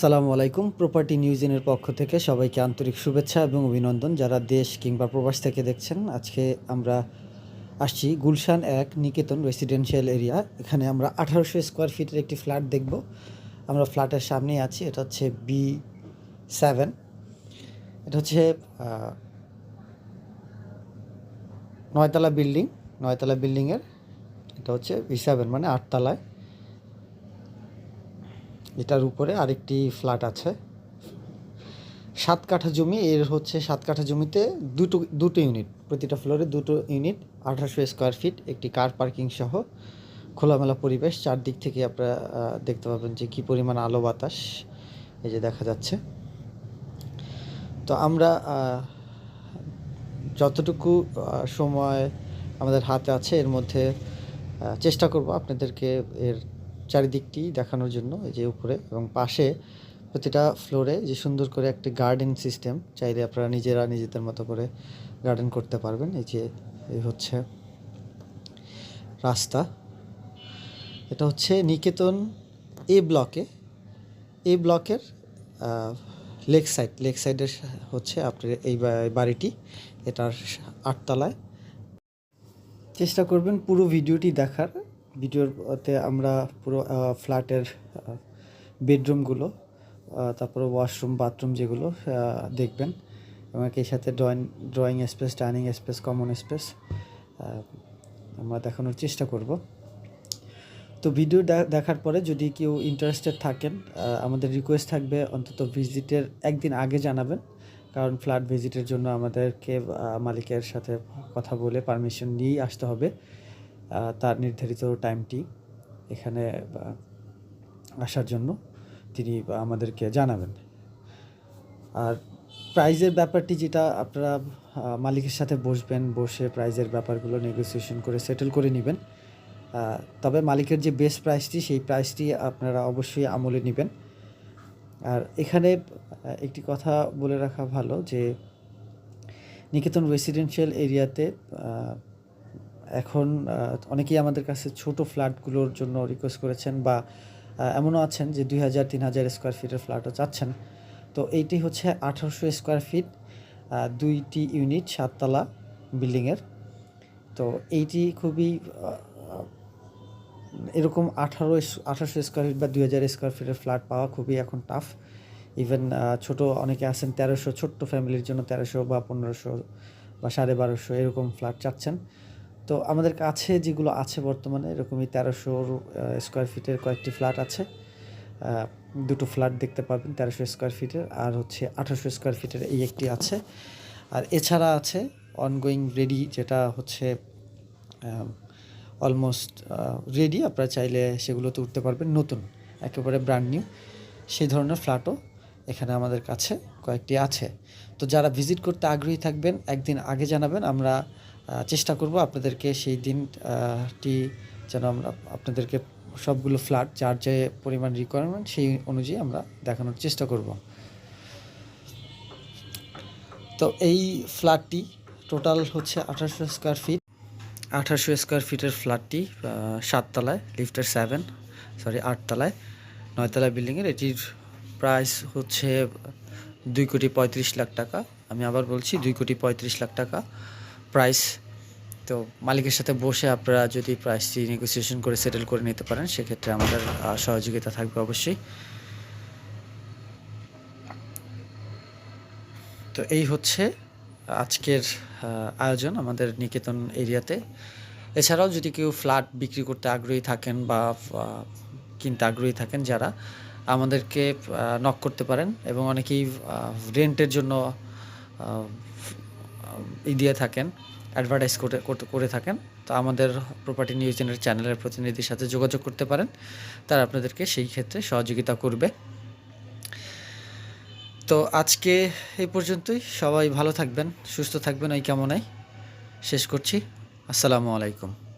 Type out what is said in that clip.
সালামু আলাইকুম। প্রপার্টি নিউজেনের পক্ষ থেকে সবাইকে আন্তরিক শুভেচ্ছা এবং অভিনন্দন। যারা দেশ কিংবা প্রবাস থেকে দেখছেন, আজকে আমরা আসছি গুলশান এক নিকেতন রেসিডেন্সিয়াল এরিয়া এখানে আমরা আঠারোশো স্কোয়ার ফিটের একটি ফ্ল্যাট দেখব। আমরা ফ্ল্যাটের সামনেই আছি। এটা হচ্ছে বি সেভেন এটা হচ্ছে নয়তলা বিল্ডিং নয়তলা বিল্ডিংয়ের এটা হচ্ছে বি সেভেন মানে আটতলায়। এটার উপরে আরেকটি ফ্ল্যাট আছে। সাত কাঠা জমি, এর হচ্ছে সাত কাঠা জমিতে দুটো দুটো ইউনিট, প্রতিটা ফ্লোরে দুটো ইউনিট, আঠারোশো স্কোয়ার ফিট, একটি কার পার্কিং সহ খোলামেলা পরিবেশ। চারদিক থেকে আপনারা দেখতে পাবেন যে কী পরিমাণ আলো বাতাস, এই যে দেখা যাচ্ছে। তো আমরা যতটুকু সময় আমাদের হাতে আছে, এর মধ্যে চেষ্টা করব আপনাদেরকে এর চারিদিকটি দেখানোর জন্য, এই যে উপরে এবং পাশে প্রতিটা ফ্লোরে যে সুন্দর করে একটি গার্ডেন সিস্টেম চাইলে আপনারা নিজেরা নিজেদের মতো করে গার্ডেন করতে পারবেন। এই যে, এই হচ্ছে রাস্তা। এটা হচ্ছে নিকেতন এ। ব্লকে এ ব্লকের লেক সাইড লেক সাইডের হচ্ছে আপনার এই বাড়িটি। এটার আটতলায়। চেষ্টা করবেন পুরো ভিডিওটি দেখার। ভিডিওতে আমরা পুরো ফ্ল্যাটের বেডরুমগুলো তারপরে ওয়াশরুম, বাথরুম যেগুলো দেখবেন। এবং এর সাথে drawing drawing space, dining space, common space আমরা দেখানোর চেষ্টা করব। তো ভিডিও দেখার পরে যদি কেউ ইন্টারেস্টেড থাকেন আমাদের রিকোয়েস্ট থাকবে অন্তত ভিজিটের একদিন আগে জানাবেন। কারণ ফ্ল্যাট ভিজিটের জন্য আমাদেরকে মালিকের সাথে কথা বলে পারমিশন নিয়েই আসতে হবে। তার নির্ধারিত টাইমটি এখানে আসার জন্য তিনি আমাদেরকে জানাবেন। আর প্রাইজের ব্যাপারটি যেটা আপনারা মালিকের সাথে বসবেন, বসে প্রাইজের ব্যাপারগুলো নেগোসিয়েশন করে সেটেল করে নেবেন। তবে মালিকের যে বেস্ট প্রাইসটি সেই প্রাইসটি আপনারা অবশ্যই আমলে নেবেন। আর এখানে একটি কথা বলে রাখা ভালো যে, নিকেতন রেসিডেন্সিয়াল এরিয়াতে এখন অনেকেই আমাদের কাছে ছোট ফ্ল্যাটগুলোর জন্য রিকোয়েস্ট করেছেন বা এমনও আছেন যে দুই হাজার, তিন হাজার স্কোয়ার ফিটের ফ্ল্যাটও চাচ্ছেন। তো এইটি হচ্ছে আঠারোশো স্কোয়ার ফিট দুইটি ইউনিট সাততলা বিল্ডিংয়ের তো এইটি খুবই এরকম আঠারো, আঠারোশো স্কোয়ার ফিট বা দুই হাজার স্কোয়ার ফিটের ফ্ল্যাট পাওয়া খুবই এখন টাফ ইভেন ছোট অনেকে আছেন তেরোশো, ছোট্ট ফ্যামিলির জন্য তেরোশো বা পনেরোশো বা সাড়ে বারোশো এরকম ফ্ল্যাট চাচ্ছেন। তো আমাদের কাছে যেগুলো আছে বর্তমানে, এরকমই তেরোশো স্কোয়ার ফিটের কয়েকটি ফ্ল্যাট আছে। দুটো ফ্ল্যাট দেখতে পাবেন তেরোশো স্কোয়ার ফিটের আর হচ্ছে আঠারোশো স্কোয়ার ফিটের এই একটি আছে। আর এছাড়া আছে অনগোয়িং রেডি যেটা হচ্ছে অলমোস্ট রেডি আপনারা চাইলে সেগুলোতে উঠতে পারবেন। নতুন, একেবারে ব্র্যান্ড নিউ সেই ধরনের ফ্ল্যাটও এখানে আমাদের কাছে কয়েকটি আছে। তো যারা ভিজিট করতে আগ্রহী থাকবেন, একদিন আগে জানাবেন, আমরা চেষ্টা করব আপনাদেরকে সেই দিনটি যেন আমরা আপনাদেরকে সবগুলো ফ্ল্যাট যার যে পরিমাণ রিকোয়ারমেন্ট সেই অনুযায়ী আমরা দেখানোর চেষ্টা করব। তো এই ফ্ল্যাটটি টোটাল হচ্ছে আঠারোশো স্কোয়ার ফিট আঠারোশো স্কোয়ার ফিটের ফ্ল্যাটটি সাততলায় লিফটের সেভেন সরি আটতলায় নয়তলা বিল্ডিংয়ের এটির প্রাইস হচ্ছে দুই কোটি পঁয়ত্রিশ লাখ টাকা। আমি আবার বলছি, দুই কোটি পঁয়ত্রিশ লাখ টাকা। প্রাইস তো মালিকের সাথে বসে আপনারা যদি প্রাইসটি নেগোসিয়েশন করে সেটেল করে নিতে পারেন, সেক্ষেত্রে আমাদের সহযোগিতা থাকবে অবশ্যই। তো এই হচ্ছে আজকের আয়োজন আমাদের নিকেতন এরিয়াতে। এছাড়াও যদি কেউ ফ্ল্যাট বিক্রি করতে আগ্রহী থাকেন বা কিনতে আগ্রহী থাকেন যারা, আমাদেরকে নক করতে পারেন এবং অনেকেই রেন্টের জন্য ই দিয়ে থাকেন। অ্যাডভার্টাইজ করে করে থাকেন। তো আমাদের প্রপার্টি নিউজ চ্যানেলের প্রতিনিধির সাথে যোগাযোগ করতে পারেন। তারা আপনাদেরকে সেই ক্ষেত্রে সহযোগিতা করবে। তো আজকে এই পর্যন্তই। সবাই ভালো থাকবেন, সুস্থ থাকবেন ওই কামনায়। শেষ করছি। আসসালামু আলাইকুম।